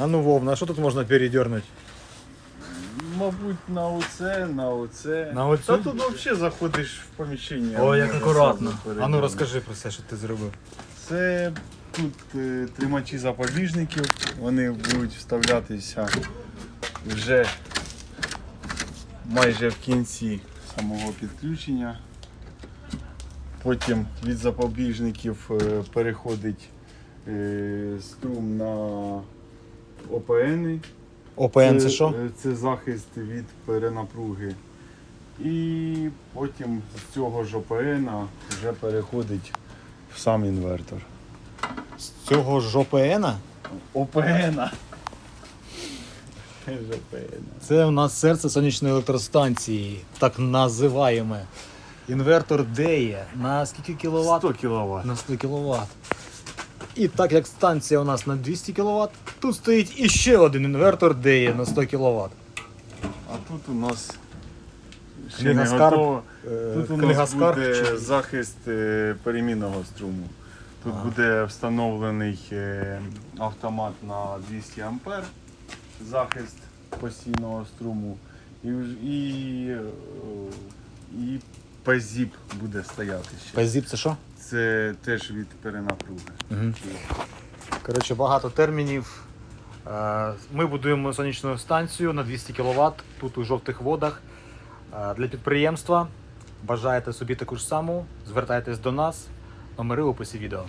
А ну Вов, на що тут можна передернути? Мабуть, на оце, на оце. На оцю? Та тут взагалі заходиш в поміщення. О, як акуратно. А ну розкажи про все, що ти зробив. Це тут е, тримачі запобіжників, вони будуть вставлятися вже майже в кінці самого підключення. Потім від запобіжників е, переходить е, струм ОПН. ОПН це що? Це захист від перенапруги. І потім з цього ж ОПН вже переходить в сам інвертор. З цього ж ОПН? ОПН. Це у нас серце сонячної електростанції, так називаємо. Інвертор деє на скільки кіловат? 100 кВт. На 100 кВт. І так як станція у нас на 200 кВт, тут стоїть іще один інвертор деє на 100 кВт. А тут у нас ще не готово. Е, Тут у нас буде чи- захист е, перемінного струму. Тут буде встановлений е, автомат на 200 А, захист постійного струму. І, вж- і, е, і пазіп буде стояти ще. Пазіп це що? Це теж від перенапруги. Угу. Коротше, багато термінів. Е, Ми будуємо сонячну станцію на 200 кВт тут у жовтих водах Е, для підприємства. Бажаєте собі таку ж саму, звертайтесь до нас. Номери в описі відео.